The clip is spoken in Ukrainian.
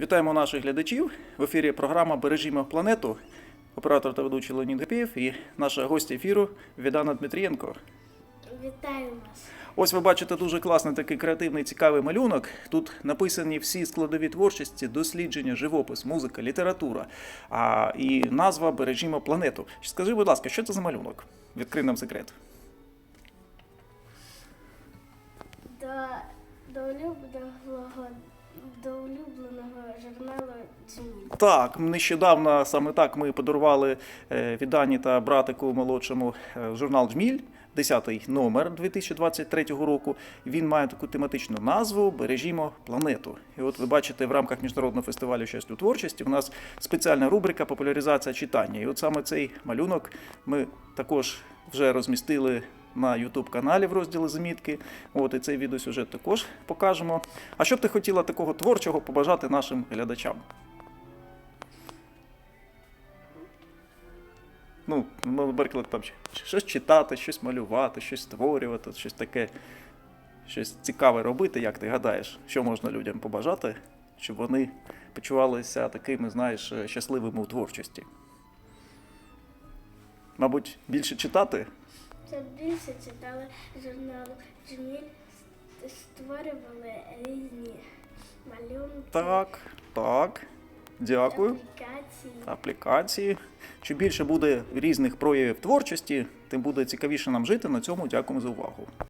Вітаємо наших глядачів. В ефірі програма Бережімо планету. Оператор та ведучий Леонід Гапєєв і наша гостя ефіру Відана Дмитрієнко. Вітаю вас. Ось ви бачите дуже класний такий креативний цікавий малюнок. Тут написані всі складові творчості, дослідження, живопис, музика, література. А, і назва Бережімо планету. Скажи, будь ласка, що це за малюнок? Відкрий нам секрет. До, до улюбленого до улюбленого журналу Джміль. Так, нещодавно саме так ми подарували е, Відані та братику молодшому е, журнал Джміль. 10 номер 2023 року. Він має таку тематичну назву Бережімо планету. І от ви бачите, в рамках міжнародного фестивалю щастя у творчості у нас спеціальна рубрика популяризація читання. І от саме цей малюнок ми також вже розмістили на youtube каналі в розділі замітки. От і цей відеосюжет також покажемо. А що б ти хотіла такого творчого побажати нашим глядачам? Ну, ну, наприклад, там щось читати, щось малювати, щось створювати, щось таке, щось цікаве робити, як ти гадаєш, що можна людям побажати, щоб вони почувалися такими, знаєш, щасливими у творчості. Мабуть, більше читати? Більше читали журнал Джміль, створювали різні малюнки, Так, так. Дякую. аплікації. Аплікації. Чим більше буде різних проявів творчості, тим буде цікавіше нам жити. На цьому дякуємо за увагу.